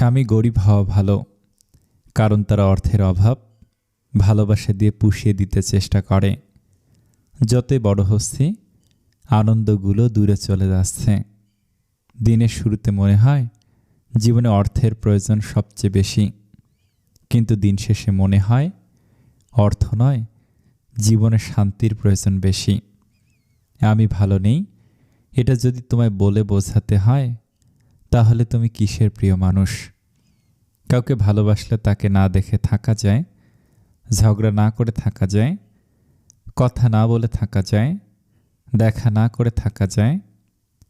স্বামী গরিব হওয়া ভালো, কারণ তারা অর্থের অভাব, ভালোবাসা দিয়ে পুষিয়ে দিতে চেষ্টা করে। যতই বড় হচ্ছি, আনন্দগুলো দূরে চলে যাচ্ছে। দিনের শুরুতে মনে হয়, জীবনে অর্থের প্রয়োজন সবচেয়ে বেশি। কিন্তু দিন শেষে মনে হয়, অর্থ নয়, জীবনে শান্তির প্রয়োজন বেশি। আমি ভালো নেই, এটা যদি তোমায় বলে বোঝাতে হয় তাহলে তুমি কিসের প্রিয় মানুষ? কাউকে ভালোবাসলে তাকে না দেখে থাকা যায়, ঝগড়া না করে থাকা যায়, কথা না বলে থাকা যায়, দেখা না করে থাকা যায়,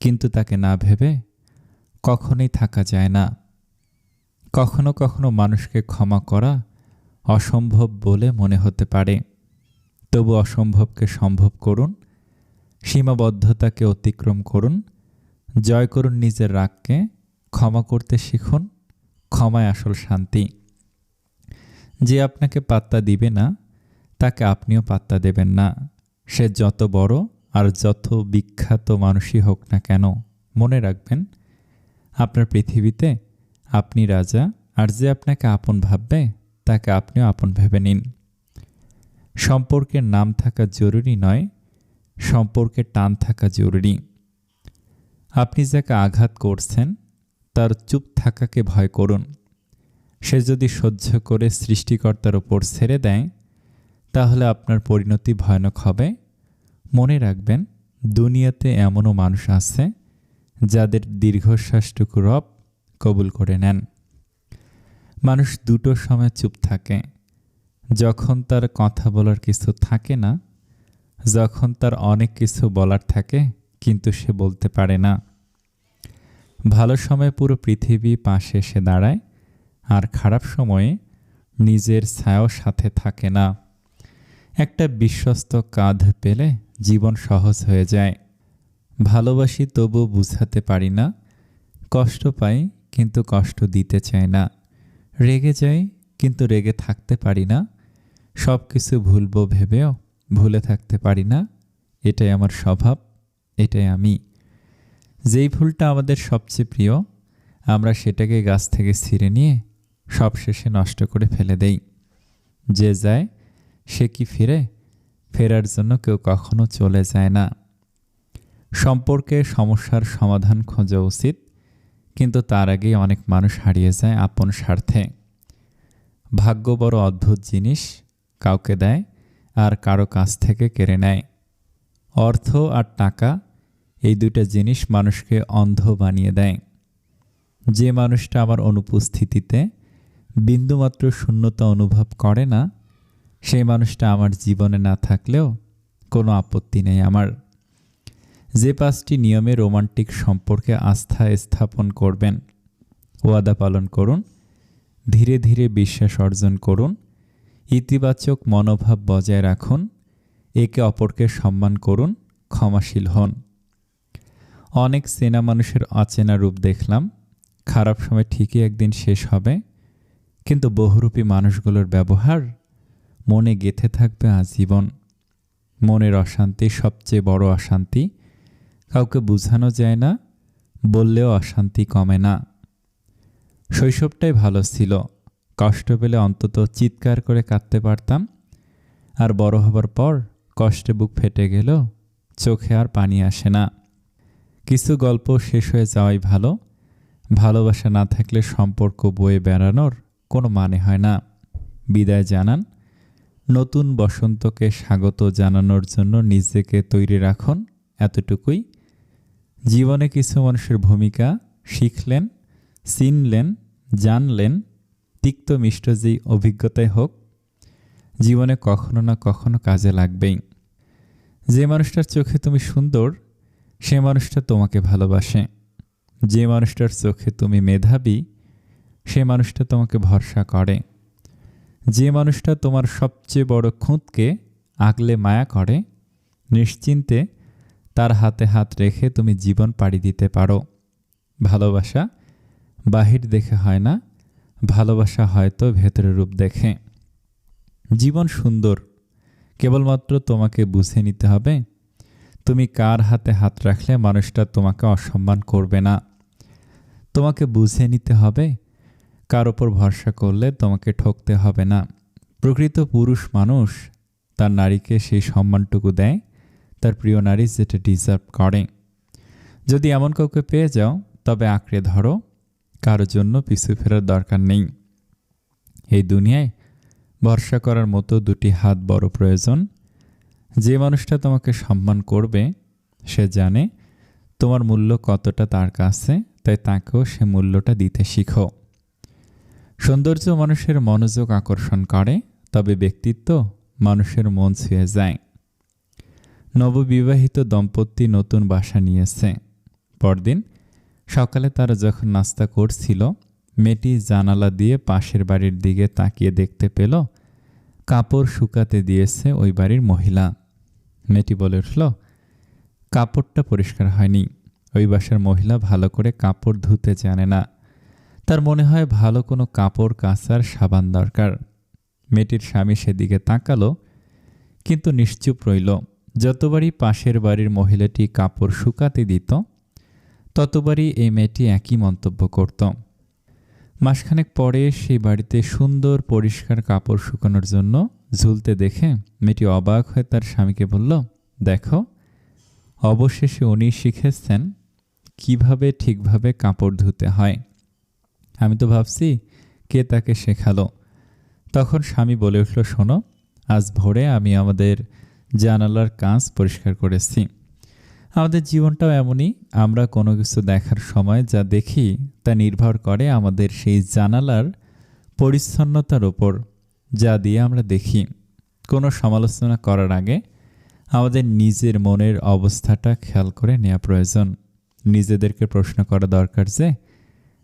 কিন্তু তাকে না ভেবে কখনোই থাকা যায় না। কখনো কখনো মানুষকে ক্ষমা করা অসম্ভব বলে মনে হতে পারে। তবু অসম্ভবকে সম্ভব করুন, সীমাবদ্ধতাকে অতিক্রম করুন জয় করুন নিজের রাগকে, ক্ষমা করতে শিখুন, ক্ষমায় আসল শান্তি। যে আপনাকে পাত্তা দিবে না, তাকে আপনিও পাত্তা দেবেন না। সে যত বড় আর যত বিখ্যাত মানুষই হোক না কেন, মনে রাখবেন, আপনার পৃথিবীতে আপনি রাজা আর যে আপনাকে আপন ভাববে, তাকে আপনিও আপন ভেবে নিন। সম্পর্কের নাম থাকা জরুরি নয় সম্পর্কে টান থাকা জরুরি। আপনি যাকে আঘাত করছেন, তার চুপ থাকাকে ভয় করুন। সে যদি সহ্য করে সৃষ্টিকর্তার ওপর ছেড়ে দেয়, তাহলে আপনার পরিণতি ভয়ানক হবে। মনে রাখবেন, দুনিয়াতে এমনও মানুষ আছে, যাদের দীর্ঘশ্বাসটুকু রব কবুল করে নেন। মানুষ দুটো সময় চুপ থাকে। যখন তার কথা বলার কিছু থাকে না, যখন তার অনেক কিছু বলার থাকে কিন্তু সে বলতে পারে না। ভালো সময় পুরো পৃথিবী পাশে এসে দাঁড়ায়, আর খারাপ সময়ে নিজের ছায়াও সাথে থাকে না। একটা বিশ্বস্ত কাঁধ পেলে জীবন সহজ হয়ে যায়। ভালোবাসি তবু বুঝাতে পারি না, কষ্ট পাই কিন্তু কষ্ট দিতে চাই না। রেগে যাই কিন্তু রেগে থাকতে পারি না সব কিছু ভুলবো ভেবেও ভুলে থাকতে পারি না, এটাই আমার স্বভাব। এটাই আমি। যেই ফুলটা আমাদের সবচেয়ে প্রিয়, আমরা সেটাকে গাছ থেকে ছিঁড়ে নিয়ে সব শেষে নষ্ট করে ফেলে দেই। যে যায়, সে কি ফিরে? ফেরার জন্য কেউ কখনো চলে যায় না। সম্পর্কে সমস্যার সমাধান খোঁজা উচিত, কিন্তু তার আগেই অনেক মানুষ হারিয়ে যায় আপন স্বার্থে। ভাগ্য বড় অদ্ভুত জিনিস কাউকে দেয় আর কারও কাছ থেকে কেড়ে নেয়। অর্থ আর টাকা এই দুইটা জিনিস মানুষকে অন্ধ বানিয়ে দেয়। যে মানুষটা আমার অনুপস্থিতিতে বিন্দুমাত্র শূন্যতা অনুভব করে না, সেই মানুষটা আমার জীবনে না থাকলেও কোনো আপত্তি নেই আমার। যে পাঁচটি নিয়মে রোমান্টিক সম্পর্কে আস্থা স্থাপন করবেন, ওয়াদা পালন করুন, ধীরে ধীরে বিশ্বাস অর্জন করুন, ইতিবাচক মনোভাব বজায় রাখুন একে অপরকে সম্মান করুন, ক্ষমাশীল হন। অনেক চেনা মানুষের অচেনা রূপ দেখলাম। খারাপ সময় ঠিকই একদিন শেষ হবে, কিন্তু বহুরূপী মানুষগুলোর ব্যবহার মনে গেথে থাকবে আজীবন। মনের অশান্তি সবচেয়ে বড় অশান্তি। কাউকে বোঝানো যায় না, বললেও অশান্তি কমে না। শৈশবটাই ভালো ছিল। কষ্ট পেলে অন্তত চিৎকার করে কাঁদতে পারতাম। আর বড় হবার পর কষ্টে বুক ফেটে গেল, চোখে আর পানি আসে না। কিছু গল্প শেষ হয়ে যাওয়াই ভালো। ভালোবাসা না থাকলে সম্পর্ক বয়ে বেড়ানোর কোনো মানে হয় না। বিদায় জানান, নতুন বসন্তকে স্বাগত জানানোর জন্য নিজেকে তৈরি রাখুন এতটুকুই। জীবনে কিছু মানুষের ভূমিকা শিখলেন, চিনলেন, জানলেন তিক্ত মিষ্ট যেই অভিজ্ঞতায় হোক জীবনে কখনো না কখনো কাজে লাগবেই। যে মানুষটার চোখে তুমি সুন্দর, সে মানুষটা তোমাকে ভালোবাসে। যে মানুষটার চোখে তুমি মেধাবী, সে মানুষটা তোমাকে ভরসা করে। যে মানুষটা তোমার সবচেয়ে বড় খুঁতকে আগলে মায়া করে, নিশ্চিন্তে তার হাতে হাত রেখে তুমি জীবন পাড়ি দিতে পারো। ভালোবাসা বাহির দেখে হয় না, ভালোবাসা হয়তো ভেতরের রূপ দেখে। জীবন সুন্দর। কেবলমাত্র তোমাকে বুঝে নিতে হবে, তুমি কার হাতে হাত রাখলে মানুষটা তোমাকে অসম্মান করবে না। তোমাকে বুঝে নিতে হবে, কার ওপর ভরসা করলে তোমাকে ঠকতে হবে না। প্রকৃত পুরুষ মানুষ তার নারীকে সেই সম্মানটুকু দেয়, তার প্রিয় নারী যেটা ডিজার্ভ করে। যদি এমন কাউকে পেয়ে যাও, তবে আঁকড়ে ধরো কারোর জন্য পিছু ফেরার দরকার নেই। এই দুনিয়ায় ভরসা করার মতো দুটি হাত বড় প্রয়োজন। যে মানুষটা তোমাকে সম্মান করবে, সে জানে তোমার মূল্য কতটা তার কাছে, তাই তাকেও সে মূল্যটা দিতে শিখো। সৌন্দর্য মানুষের মনোযোগ আকর্ষণ করে, তবে ব্যক্তিত্ব মানুষের মন ছুঁয়ে যায়। নববিবাহিত দম্পতি নতুন বাসা নিয়েছে। পরদিন সকালে তারা যখন নাস্তা করছিল, মেয়েটি জানালা দিয়ে পাশের বাড়ির দিকে তাকিয়ে দেখতে পেল কাপড় শুকাতে দিয়েছে ওই বাড়ির মহিলা। মেয়েটি বলে উঠল, কাপড়টা পরিষ্কার হয়নি। ওই বাসার মহিলা ভালো করে কাপড় ধুতে জানে না। তার মনে হয় ভালো কোনো কাপড় কাচার সাবান দরকার। মেয়েটির স্বামী সেদিকে তাকালো, কিন্তু নিশ্চুপ রইল। যতবারই পাশের বাড়ির মহিলাটি কাপড় শুকাতে দিত, ততবারই এই মেয়েটি একই মন্তব্য করত। মাসখানেক পরে সেই বাড়িতে সুন্দর পরিষ্কার কাপড় শুকানোর জন্য ঝুলতে দেখে মেয়েটি অবাক হয়ে তার স্বামীকে বলল, দেখো, অবশেষে উনি শিখেছেন কীভাবে ঠিকভাবে কাপড় ধুতে হয়। আমি তো ভাবছি কে তাকে শেখালো। তখন স্বামী বলে উঠল, শোনো, আজ ভোরে আমি আমাদের জানালার কাঁচ পরিষ্কার করেছি। আমাদের জীবনটাও এমনই। আমরা কোনো কিছু দেখার সময় যা দেখি তা নির্ভর করে আমাদের সেই জানালার পরিচ্ছন্নতার ওপর যা দিয়ে আমরা দেখি। কোনো সমালোচনা করার আগে আমাদের নিজের মনের অবস্থাটা খেয়াল করে নেওয়া প্রয়োজন। নিজেদেরকে প্রশ্ন করা দরকার যে,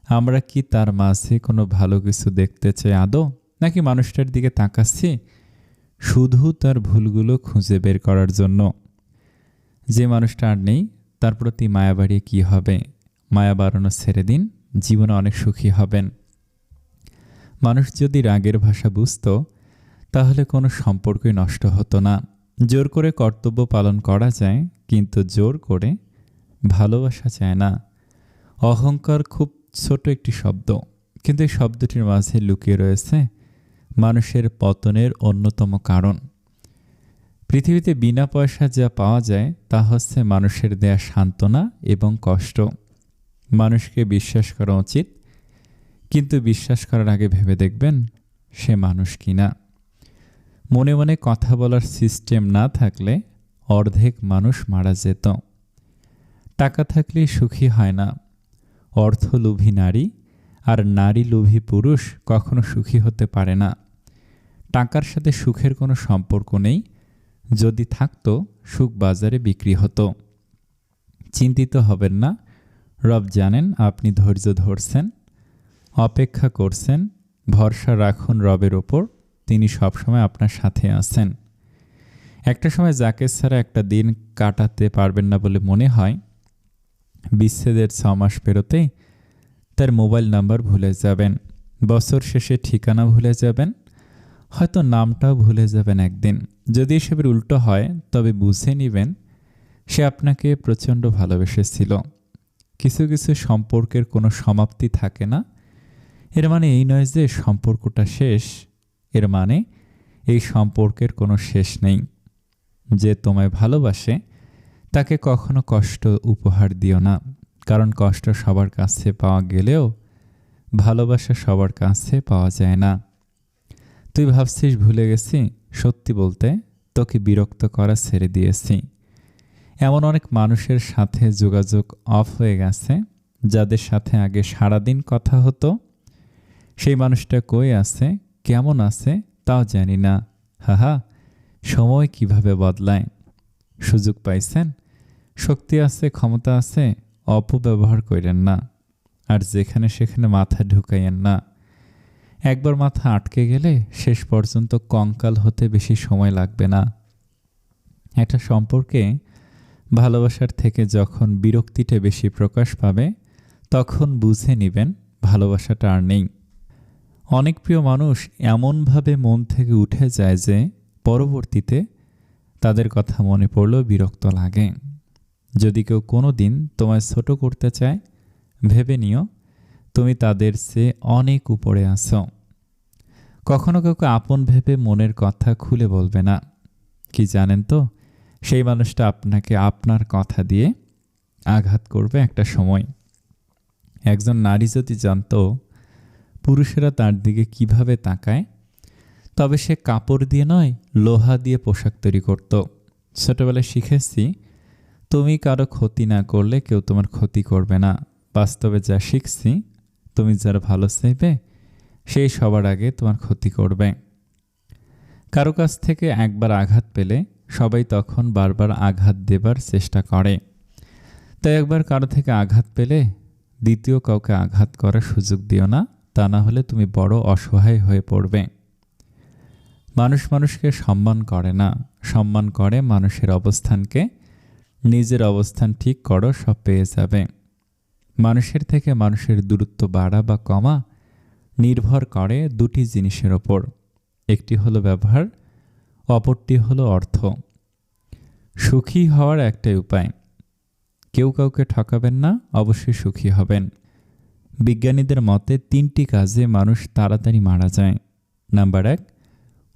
আমরা কি তার মাঝে কোনো ভালো কিছু দেখতে চাই আদৌ? নাকি মানুষটার দিকে তাকাচ্ছি শুধু তার ভুলগুলো খুঁজে বের করার জন্য? যে মানুষটা আর নেই, তার প্রতি মায়া বাড়িয়ে কী হবে? মায়া বাড়ানো ছেড়ে দিন, জীবনে অনেক সুখী হবেন। মানুষ যদি রাগের ভাষা বুঝত, তাহলে কোনো সম্পর্কই নষ্ট হতো না। জোর করে কর্তব্য পালন করা যায়, কিন্তু জোর করে ভালোবাসা চায় না। অহংকার খুব ছোট একটি শব্দ, কিন্তু এই শব্দটির মাঝে লুকিয়ে রয়েছে মানুষের পতনের অন্যতম কারণ। পৃথিবীতে বিনা পয়সা যা পাওয়া যায়, তা হচ্ছে মানুষের দেয়া সান্ত্বনা এবং কষ্ট। মানুষকে বিশ্বাস করা উচিত, কিন্তু বিশ্বাস করার আগে ভেবে দেখবেন সে মানুষ কি না মনে মনে কথা বলার সিস্টেম না থাকলে অর্ধেক মানুষ মারা যেত। টাকা থাকলে সুখী হয় না। অর্থলোভী নারী আর নারী লোভী পুরুষ কখনো সুখী হতে পারে না। টাকার সাথে সুখের কোনো সম্পর্ক নেই যদি থাকতো সুখ বাজারে বিক্রি হতো। চিন্তিত হবেন না। রব জানেন আপনি ধৈর্য ধরছেন, অপেক্ষা করছেন, ভরসা রাখুন রবের ওপর, তিনি সবসময় আপনার সাথে আছেন। একটা সময় যাকে ছাড়া একটা দিন কাটাতে পারবেন না বলে মনে হয়। বিচ্ছেদের ছ মাস পেরোতেই তার মোবাইল নাম্বার ভুলে যাবেন। বছর শেষে ঠিকানা ভুলে যাবেন, হয়তো নামটাও ভুলে যাবেন একদিন। যদি এসবের উল্টো হয়, তবে বুঝে নেবেন, সে আপনাকে প্রচণ্ড ভালোবেসেছিল। কিছু কিছু সম্পর্কের কোনো সমাপ্তি থাকে না। এর মানে এই নয় যে সম্পর্কটা শেষ। এর মানে এই সম্পর্কের কোনো শেষ নেই। যে তোমায় ভালোবাসে, তাকে কখনো কষ্ট উপহার দিও না। কারণ কষ্ট সবার কাছে পাওয়া গেলেও ভালোবাসা সবার কাছে পাওয়া যায় না। তুই ভাবছিস ভুলে গেছি? সত্যি বলতে তোকে বিরক্ত করা ছেড়ে দিয়েছি। এমন অনেক মানুষের সাথে যোগাযোগ অফ হয়ে গেছে, যাদের সাথে আগে সারাদিন কথা হতো। সেই মানুষটা কই আছে? কেমন আছে? তাও জানি না। হাহা, সময় কীভাবে বদলায়? সুযোগ পাইছেন? শক্তি আছে, ক্ষমতা আছে, অপব্যবহার করেন না। আর যেখানে সেখানে মাথা ঢুকাইয়েন না। একবার মাথা আটকে গেলে শেষ পর্যন্ত কঙ্কাল হতে বেশি সময় লাগবে না। একটা সম্পর্কে ভালোবাসার থেকে যখন বিরক্তিটা বেশি প্রকাশ পাবে, তখন বুঝে নেবেন ভালোবাসাটা আর নেই। অনেক প্রিয় মানুষ এমনভাবে মন থেকে উঠে যায় যে পরবর্তীতে তাদের কথা মনে পড়লেও বিরক্ত লাগে। যদি কেউ কোনো দিন তোমায় ছোট করতে চায়, ভেবে নিও তুমি তাদের চেয়ে অনেক উপরে আছো। কখনো কাউকে আপন ভেবে মনের কথা খুলে বলবে না। কি জানেন তো, সেই মানুষটা আপনাকে আপনার কথা দিয়ে আঘাত করবে একটা সময়। একজন নারী যদি জানত পুরুষেরা তার দিকে কীভাবে তাকায়, তবে সে কাপড় দিয়ে নয়, লোহা দিয়ে পোশাক তৈরি করত। ছোটবেলায় শিখেছি, তুমি কারও ক্ষতি না করলে কেউ তোমার ক্ষতি করবে না। বাস্তবে যা শিখছি তুমি যার ভালো চাইবে সেই সবার আগে তোমার ক্ষতি করবে। কারও কাছ থেকে একবার আঘাত পেলে সবাই তখন বারবার আঘাত দেবার চেষ্টা করে। তাই একবার কারও থেকে আঘাত পেলে দ্বিতীয় কাউকে আঘাত করার সুযোগ দিও না, তা না হলে তুমি বড় অসহায় হয়ে পড়বে। মানুষ মানুষকে সম্মান করে না। সম্মান করে মানুষের অবস্থানকে। নিজের অবস্থান ঠিক করো, সব পেয়ে যাবে। মানুষের থেকে মানুষের দূরত্ব বাড়া বা কমা নির্ভর করে দুটি জিনিসের ওপর। একটি হলো ব্যবহার, অপরটি হলো অর্থ। সুখী হওয়ার একটাই উপায়। কেউ কাউকে ঠকাবেন না, অবশ্যই সুখী হবেন। বিজ্ঞানীদের মতে তিনটি কাজে মানুষ তাড়াতাড়ি মারা যায়। নাম্বার এক,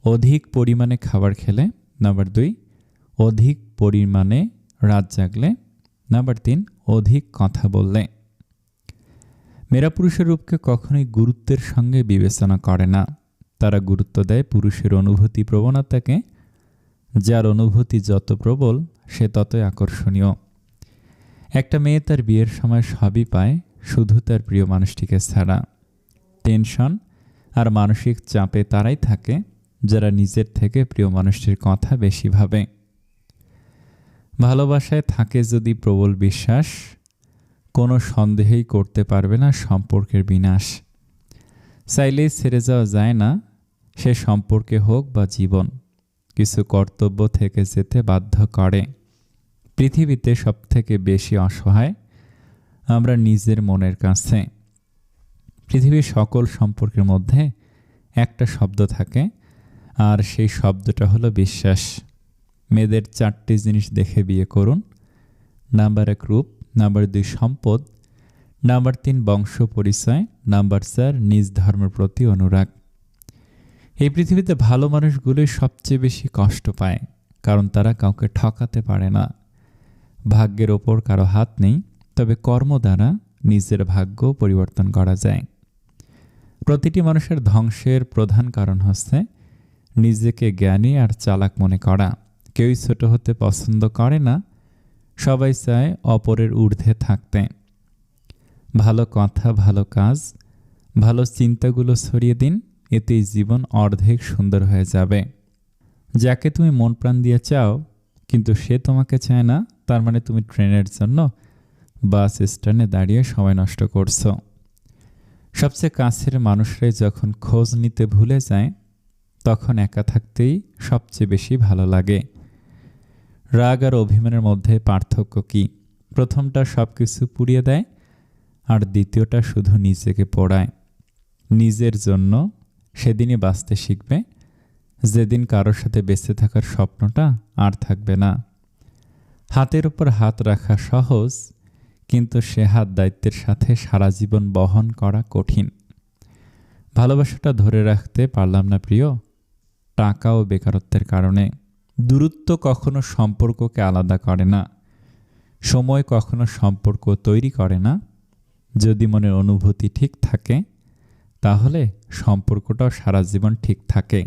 অধিক পরিমাণে খাবার খেলে। নাম্বার দুই, অধিক পরিমাণে রাত জাগলে। নাম্বার তিন, অধিক কথা বললে। মেয়েরা পুরুষের রূপকে কখনোই গুরুত্বের সঙ্গে বিবেচনা করে না। তারা গুরুত্ব দেয় পুরুষের অনুভূতি প্রবণতাকে যার অনুভূতি যত প্রবল, সে ততই আকর্ষণীয়। একটা মেয়ে তার বিয়ের সময় সবই পায়, শুধু তার প্রিয় মানুষটিকে ছাড়া। টেনশন আর মানসিক চাপে তারাই থাকে, যারা নিজের থেকে প্রিয় মানুষটির কথা বেশি ভাবে। ভালোবাসায় থাকে যদি প্রবল বিশ্বাস কোনো সন্দেহেই করতে পারবে না সম্পর্কের বিনাশ। চাইলেই ছেড়ে যাওয়া যায় না, সে সম্পর্কে হোক বা জীবন। কিছু কর্তব্য থেকে যেতে বাধ্য করে। পৃথিবীতে সবথেকে বেশি অসহায় আমরা নিজের মনের কাছে। পৃথিবীর সকল সম্পর্কের মধ্যে একটা শব্দ থাকে, আর সেই শব্দটা হলো বিশ্বাস। মেয়েদের চারটি জিনিস দেখে বিয়ে করুন। নাম্বার এক, রূপ। নাম্বার দুই, সম্পদ। নাম্বার তিন, বংশ পরিচয়। নাম্বার চার, নিজ ধর্মের প্রতি অনুরাগ। এই পৃথিবীতে ভালো মানুষগুলোই সবচেয়ে বেশি কষ্ট পায়, কারণ তারা কাউকে ঠকাতে পারে না। ভাগ্যের ওপর কারও হাত নেই, তবে কর্ম দ্বারা নিজের ভাগ্য পরিবর্তন করা যায়। প্রতিটি মানুষের ধ্বংসের প্রধান কারণ হচ্ছে নিজেকে জ্ঞানী আর চালাক মনে করা। কেউই ছোট হতে পছন্দ করে না সবাই চায় অপরের ঊর্ধ্বে থাকতে। ভালো কথা, ভালো কাজ, ভালো চিন্তাগুলো ছড়িয়ে দিন, এতেই জীবন অর্ধেক সুন্দর হয়ে যাবে। যাকে তুমি মন প্রাণ দিয়ে চাও, কিন্তু সে তোমাকে চায় না, তার মানে তুমি ট্রেনের জন্য বাস স্ট্যান্ডে দাঁড়িয়ে সময় নষ্ট করছ। সবচেয়ে কাছের মানুষরাই যখন খোঁজ নিতে ভুলে যায়, তখন একা থাকতেই সবচেয়ে বেশি ভালো লাগে। রাগ আর অভিমানের মধ্যে পার্থক্য কি? প্রথমটা সব কিছু পুড়িয়ে দেয় আর দ্বিতীয়টা শুধু নিজেকে পড়ায়। নিজের জন্য সেদিনই বাঁচতে শিখবে। যেদিন কারোর সাথে বেঁচে থাকার স্বপ্নটা আর থাকবে না। হাতের উপর হাত রাখা সহজ, কিন্তু সে হাত দায়িত্বের সাথে সারা জীবন বহন করা কঠিন। ভালোবাসাটা ধরে রাখতে পারলাম না প্রিয় টাকা ও বেকারত্বের কারণে। দূরত্ব কখনো সম্পর্ককে আলাদা করে না। সময় কখনো সম্পর্ক তৈরি করে না। যদি মনের অনুভূতি ঠিক থাকে, তাহলে সম্পর্কটাও সারা জীবন ঠিক থাকে।